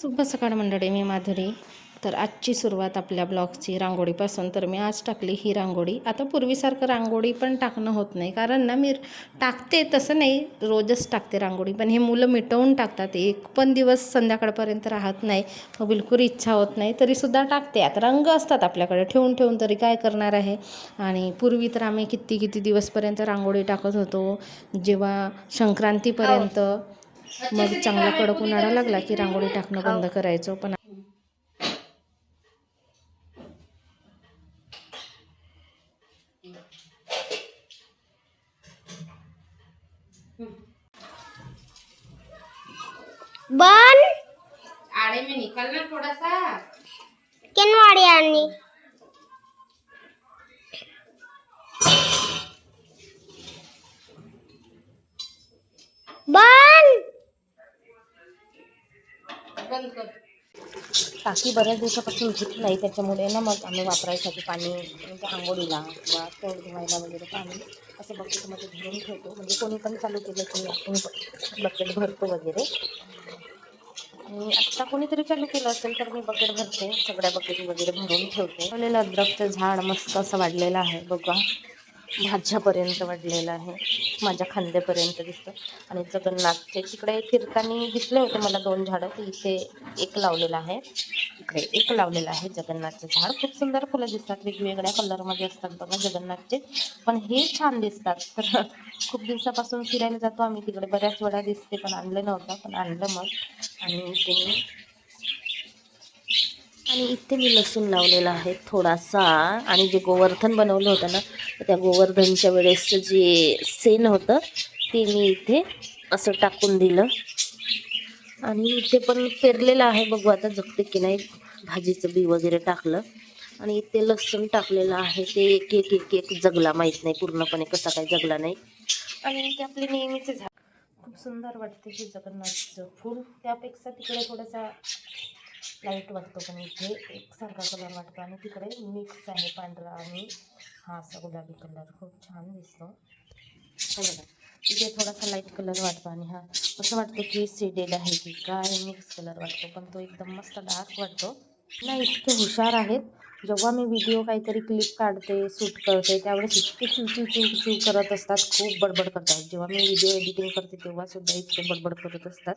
शुभ सकाळ मंडळी मी माधुरी. तर आजची सुरुवात आपल्या ब्लॉगची रांगोळीपासून. तर मी आज टाकली ही रांगोळी. आता पूर्वीसारखं रांगोळी पण टाकणं होत नाही. कारण ना मी टाकते तसं नाही. रोजच टाकते रांगोळी. पण हे मुलं मिटवून टाकतात. एक पण दिवस संध्याकाळपर्यंत राहत नाही. मग बिलकुल इच्छा होत नाही. तरीसुद्धा टाकते. आता रंग असतात आपल्याकडे. ठेवून ठेवून तरी काय करणार आहे? आणि पूर्वी तर आम्ही किती किती दिवसपर्यंत रांगोळी टाकत होतो? जेव्हा संक्रांतीपर्यंत. मग चांगला कडक उन्हाळा लागला की रांगोळी टाकणं बंद करायचो पण बन. आड़े में निकलना थोड़ा सा किनवाड़ी आनी बन. बंद कर. टाकी बऱ्याच दिवसापासून घेतली नाही त्याच्यामुळे ना मग आम्ही वापरायसाठी पाणी म्हणजे आंघोळीला किंवा तोंड धुवायला वगैरे पाणी असं बकेटमध्ये भरून ठेवतो. म्हणजे कोणी पण चालू केलं की आपण बकेट भरतो वगैरे. आणि आत्ता कोणीतरी चालू केलं असेल तर मी बकेट भरते सगळ्या बकेट वगैरे भरून ठेवते. लावलेलं अद्रकचं झाड मस्त असं वाढलेलं आहे बघा. माझ्यापर्यंत वाढलेलं आहे. माझ्या खांद्यापर्यंत दिसतं. आणि जगन्नाथचे तिकडे फिरताना दिसले होते मला दोन झाडं ते इथे एक लावलेलं आहे. इकडे एक लावलेलं आहे जगन्नाथचं झाड. खूप सुंदर फुलं दिसतात वेगवेगळ्या कलरमध्ये असतात बघा जगन्नाथचे. पण हे छान दिसतात. तर खूप दिवसापासून फिरायला जातो आम्ही. तिकडे बऱ्याच वेळा दिसते पण आणलं नव्हतं पण आणलं मग. आणि इथे आणि इथे मी लसूण लावलेला आहे थोडासा. आणि जे गोवर्धन बनवलं होतं ना त्या गोवर्धनच्या वेळेसचं जे सेन होतं ते मी इथे असं टाकून दिलं. आणि इथे पण पेरलेलं आहे बघू आता जगते की नाही. भाजीचं बी वगैरे टाकलं. आणि इथे लसूण टाकलेलं आहे ते एक एक एक एक जगला माहीत नाही पूर्णपणे कसा काय जगला नाही. आणि इथे आपले नेहमीचे झाड. खूप सुंदर वाटते हे जगन्नाथचं फूल. त्यापेक्षा तिकडे थोडासा लाइट वाटतो पण इथे. एकसारखा कलर वाटतो आणि तिकडे मिक्स आहे पांढरा आणि हा असा गुलाबी कलर खूप छान दिसतो. बघा इथे थोडासा लाइट कलर वाटतो आणि हा असं वाटतं की सीडेड आहे की काय मिक्स कलर वाटतो पण तो एकदम मस्त डार्क वाटतो. ना इतके हुशार आहेत. जेव्हा मी व्हिडिओ काहीतरी क्लिप काढते शूट करते त्यावेळेस इतके चिवचिव चिव चिव चिव करत असतात. खूप बडबड करतात. जेव्हा मी व्हिडिओ एडिटिंग करते तेव्हा सुद्धा इतके बडबड करत असतात.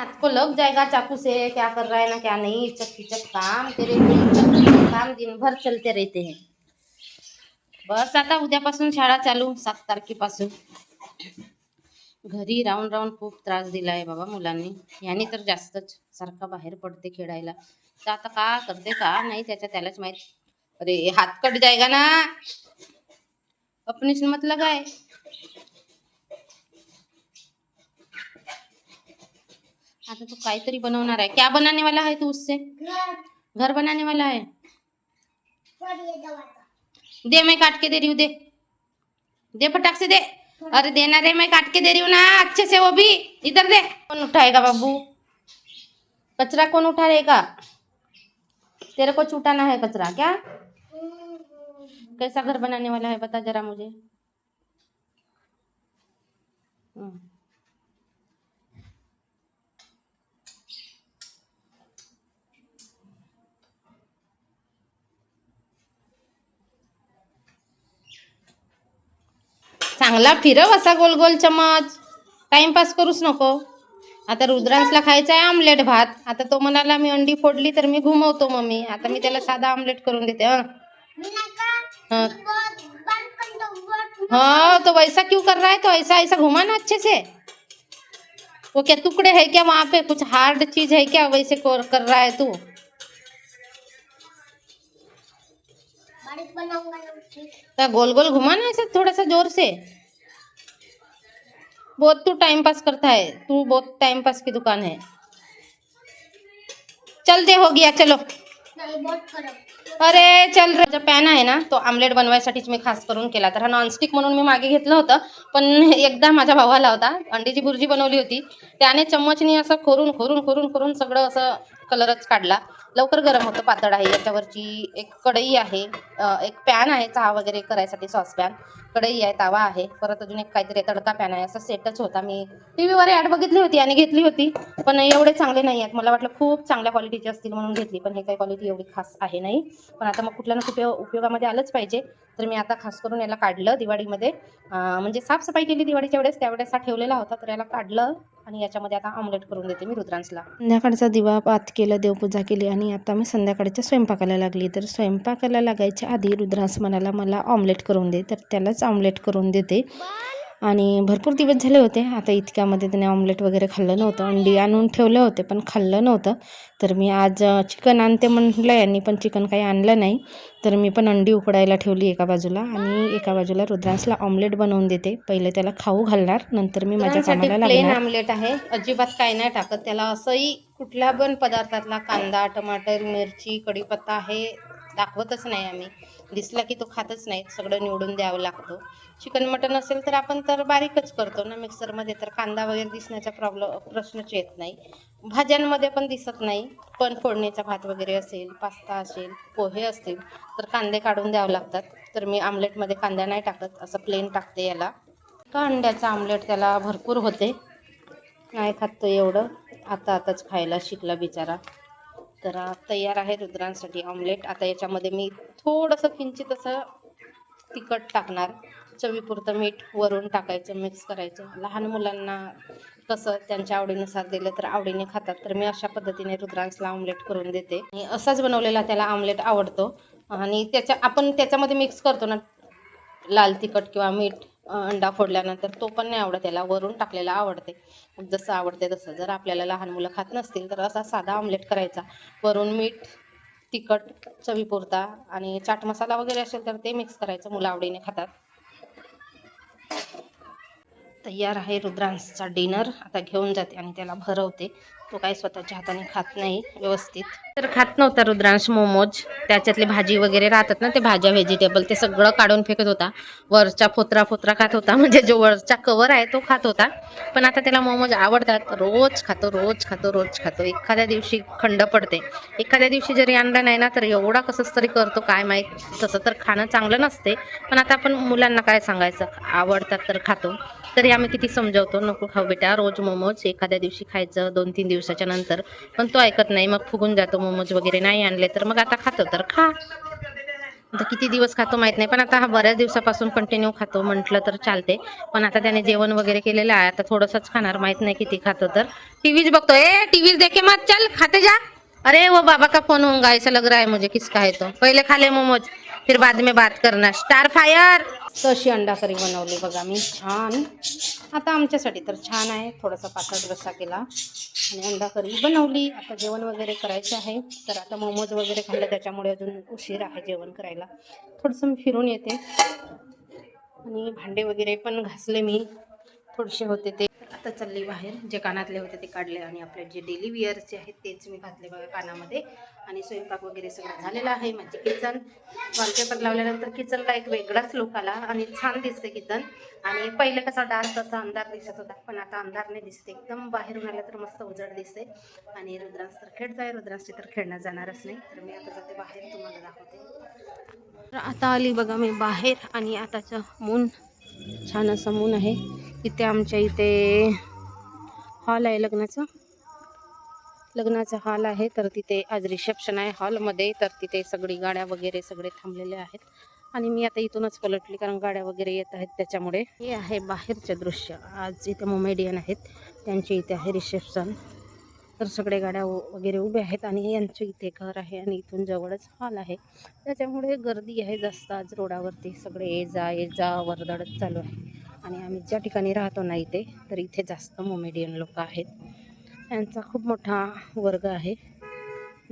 हाथ को लग जाएगा चाकू से क्या कर रहा है ना क्या नहीं चक चक काम तेरे काम दिन भर चलते रहते हैं। बस आता उद्यापासून शाळा चालू सात तारखेपासून. घरी राहून राहून खूप त्रास दिला आहे बाबा मुलांनी. याने तर जास्तच सारखा बाहेर पडते खेळायला. तर आता का करते का? नाही त्याच्या त्यालाच माहीत. अरे हात कट जाएगा ना. अपनी से मत लगाए आता तू काहीतरी बनवणार आहे. क्या बनाने वाला है तू उससे? घर बनाने वाला है? दे, मैं काट के दे रही हूँ, दे। दे फटाक से, दे। अरे, देना रे, मैं काट के दे रही हूँ ना, अच्छे से वो भी। इधर दे। कौन उठाएगा बाबू? कचरा कौन उठाएगा? तेरे को छूटाना है कचरा, क्या? कैसा घर बनाने वाला है, बता जरा मुझे। चांगला फिरव असा गोल गोल चमच टाइमपास करूच नको. आता रुद्रांसला खायचा आहे आमलेट भात. आता तो म्हणाला मी अंडी फोडली तर मी घुमवतो मम्मी. आता मी त्याला साधा आमलेट करून देते. हं. हाँ. तो वैसा क्यों कर रहा है? तो ऐसा ऐसा घुमा ना अच्छे से. वो क्या टुकड़े है क्या वहाँ पे? कुछ हार्ड चीज़ है क्या वैसे कर कर रहा है तू? तो गोल गोल घुमा ना ऐसे थोड़ा सा ज़ोर से. बहुत तू टाइम पास करता है। तू बहुत टाइम पास की दुकान है। चल दे हो गया चलो। अरे चल रे। पॅन आहे ना तो आमलेट बनवायसाठीच मी खास करून केला तर हा नॉनस्टिक म्हणून मी मागे घेतलं होतं पण एकदा माझ्या भावाला होता अंडीची भुर्जी बनवली होती. त्याने चम्मचनी असं खोरून खोरून खोरून खोरून सगळं असं कलरच काढला. लवकर गरम होतं पातळ आहे. याच्यावरची एक कढई आहे एक पॅन आहे चहा वगैरे करायसाठी सॉस पॅन कढई आहे तावा आहे. परत अजून एक काहीतरी तडका पॅन आहे. असं सेटच होता. मी टी व्हीवर ॲड बघितली होती आणि घेतली होती. पण एवढे चांगले नाही आहेत. मला वाटलं खूप चांगल्या क्वालिटीचे असतील म्हणून घेतली. पण हे काही क्वालिटी एवढी खास आहे नाही. पण आता मग कुठल्या ना कुठे उपयोगामध्ये आलंच पाहिजे. तर मी आता खास करून याला काढलं दिवाळीमध्ये. म्हणजे साफसफाई केली दिवाळीच्या वेळेस. त्यावेळेस हा ठेवलेला होता. तर याला काढलं आणि याच्यामध्ये आता ऑमलेट करून देते मी रुद्रांसला संध्याकाळचा दिवा पात केलं देवपूजा केली आणि आता मी संध्याकाळच्या स्वयंपाकाला लागली. तर स्वयंपाकाला लागायच्या आधी रुद्रांस म्हणाला मला ऑमलेट करून दे. तर त्यालाच ऑमलेट करून देते. आणि भरपूर दिवस झाले होते. आता इतक्यामध्ये त्याने ऑमलेट वगैरे खाल्लं नव्हतं. अंडी आणून ठेवले होते पण खाल्लं नव्हतं. तर मी आज चिकन आणते म्हटलं यांनी पण चिकन काही आणलं नाही. तर मी पण अंडी उकडायला ठेवली एका बाजूला. आणि एका बाजूला रुद्रांसला ऑमलेट बनवून देते. पहिले त्याला खाऊ घालणार नंतर मी माझ्या कामाला प्लेन लागणार. आमलेट आहे. अजिबात काय नाही टाकत. त्याला असंही कुठल्या पण पदार्थातला कांदा टमाटर मिरची कढीपत्ता हे दाखवतच नाही आम्ही. दिसला की तो खातच नाही सगळं निवडून द्यावं लागतो. चिकन मटन असेल तर आपण तर बारीकच करतो ना मिक्सरमध्ये तर कांदा वगैरे दिसण्याचा प्रॉब्लेम प्रश्नच येत नाही. भाज्यांमध्ये पण दिसत नाही पण फोडणीचा भात वगैरे असेल पास्ता असेल पोहे असतील तर कांदे काढून द्यावं लागतात. तर मी आमलेटमध्ये कांदा नाही टाकत असं प्लेन टाकते याला. का अंड्याचं आमलेट त्याला भरपूर होते. नाही खात तो एवढं. आता आताच खायला शिकला बिचारा. तर तयार आहे रुद्रांसाठी ऑमलेट आता याच्यामध्ये मी थोडंसं किंचित असं तिखट टाकणार. चवीपुरतं मीठ वरून टाकायचं मिक्स करायचं. लहान मुलांना कसं त्यांच्या आवडीनुसार दिलं तर आवडीने खातात. तर मी अशा पद्धतीने रुद्रांसला ऑमलेट करून देते. आणि असाच बनवलेला त्याला ऑमलेट आवडतो. आणि त्याच्या आपण त्याच्यामध्ये मिक्स करतो ना लाल तिखट किंवा मीठ. अंडा फोडल्यानंतर तो पण नाही आवडत त्याला वरून टाकलेला आवडते. जसं आवडते तसं. जर आपल्याला लहान मुलं खात नसतील तर असा साधा ऑमलेट करायचा. वरून मीठ तिखट चवीपुरता आणि चाट मसाला वगैरे असेल तर ते मिक्स करायचं मुलं आवडीने खातात. तयार आहे रुद्रांसचा डिनर. आता घेऊन जाते आणि त्याला भरवते. तो काही स्वतःच्या हाताने खात नाही व्यवस्थित. तर खात नव्हता रुद्रांश मोमोज. त्याच्यातली भाजी वगैरे राहतात ना ते भाज्या व्हेजिटेबल ते सगळं काढून फेकत होता. वरचा फोत्रा फोत्रा खात होता. म्हणजे जो वरचा कवर आहे तो खात होता. पण आता त्याला मोमोज आवडतात. रोज खातो रोज खातो रोज खातो. एखाद्या दिवशी खंड पडते. एखाद्या दिवशी जरी आणलं नाही ना तर एवढा कसंच तरी करतो. काय माहीत? तसं तर खाणं चांगलं नसते. पण आता आपण मुलांना काय सांगायचं? आवडतात तर खातो. तरी आम्ही किती समजावतो नको खाऊ बेटा. रोज मोमोज एखाद्या दिवशी खायचं दोन तीन दिवसाच्या नंतर. पण तो ऐकत नाही मग फुगून जातो मोमोज वगैरे नाही आणले तर. मग आता खातो तर खा. आता किती दिवस खातो माहीत नाही पण आता हा बऱ्याच दिवसापासून कंटिन्यू खातो. म्हटलं तर चालते. पण आता त्याने जेवण वगैरे केलेलं आहे. आता थोडंसंच खाणार माहीत नाही किती खातो तर. टीव्हीच बघतो. ए टीव्हीच देखे मत चल खाते जा. अरे वो बाबा का फोन होऊंगा ऐसा लग रहा है मुझे म्हणजे किसका है तो. पहिले खाले मोमोज फिर बाद में बात करना. स्टार फायर तशी अंडा करी बनवली बघा मी छान. आता आमच्यासाठी तर छान आहे. थोडासा पातळ रस्सा केला आणि अंडा करी बनवली. आता जेवण वगैरे करायचं आहे. तर आता मोमोज वगैरे खाल्लं त्याच्यामुळे अजून उशीर आहे जेवण करायला. थोडंसं मी फिरून येते. आणि भांडे वगैरे पण घासले मी. थोडेसे होते ते. आता चालले बाहेर. जे कानातले होते ते काढले आणि आपले जे डेली विअरचे आहेत तेच मी घातले बघा कानामध्ये आणि स्वयंपाक वगैरे सगळं झालेलं आहे. म्हणजे किचन. वॉलपेपर लावल्यानंतर किचनला एक वेगळाच लुक आला आणि छान दिसते किचन. आणि पहिले कसा डार्क असा अंधार दिसत होता पण आता अंधार नाही दिसते. एकदम बाहेरून आलं तर मस्त उजड दिसते. आणि रुद्रांश तर खेळत आहे रुद्रांशी तर खेळणं जाणारच नाही. तर मी आता जाते बाहेर. तुम्हाला दाखवते. तर आता आली बघा मी बाहेर आणि आताचं मून छान असं मून आहे. इथे आमच्या इथे हॉल आहे लग्नाचा. लग्नाचा हॉल आहे तर तिथे आज रिसेप्शन आहे हॉलमध्ये तर तिथे सगळी गाड्या वगैरे सगळे थांबलेले आहेत. आणि मी आता इथूनच पलटली कारण गाड्या वगैरे येत आहेत त्याच्यामुळे. हे आहे बाहेरचे दृश्य. आज इथे मोमेडियन आहेत. त्यांचे इथे आहे रिसेप्शन तर सगळे गाड्या वगैरे उभ्या आहेत आणि यांच्या इथे घर आहे आणि इथून जवळच हॉल आहे. त्याच्यामुळे गर्दी आहे जास्त आज रोडावरती. सगळे ये जा ये जा वर्दळच चालू आहे. आणि आम्ही ज्या ठिकाणी राहतो ना इथे तर इथे जास्त मोमेडियन लोक आहेत. यांचा खूप मोठा वर्ग आहे.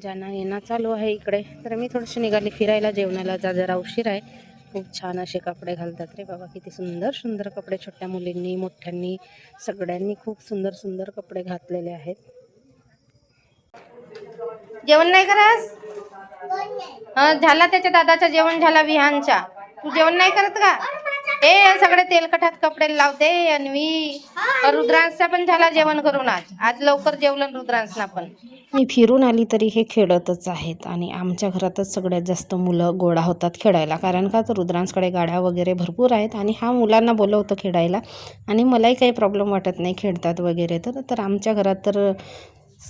ज्यांना येणं चालू आहे इकडे. तर मी थोडीशी निघाली फिरायला जेवणाला. जा जरा उशीर आहे. खूप छान असे कपडे घालतात रे बाबा. किती सुंदर सुंदर कपडे. छोट्या मुलींनी मोठ्यांनी सगळ्यांनी खूप सुंदर सुंदर कपडे घातलेले आहेत. जेवण नाही करस हा झाला त्याच्या दादाचा जेवण झाला विहानचा. तू जेवण नाही करत का? ए सगळे तेलकटात कपडे लावते अन्वी. रुद्रांशचा पण झाला जेवण करून आज. आज लवकर जेवलं रुद्रांशना पण. मी फिरून आली तरी हे खेळतच आहेत आणि आमच्या घरातच सगळ्यात जास्त मुलं गोळा होतात खेळायला. कारण का तर रुद्रांसकडे गाड्या वगैरे भरपूर आहेत आणि हा मुलांना बोलवतो खेळायला. आणि मलाही काही प्रॉब्लेम वाटत नाही खेळतात वगैरे तर. तर आमच्या घरात तर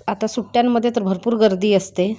आता सुट्ट्यांमध्ये तर भरपूर गर्दी असते.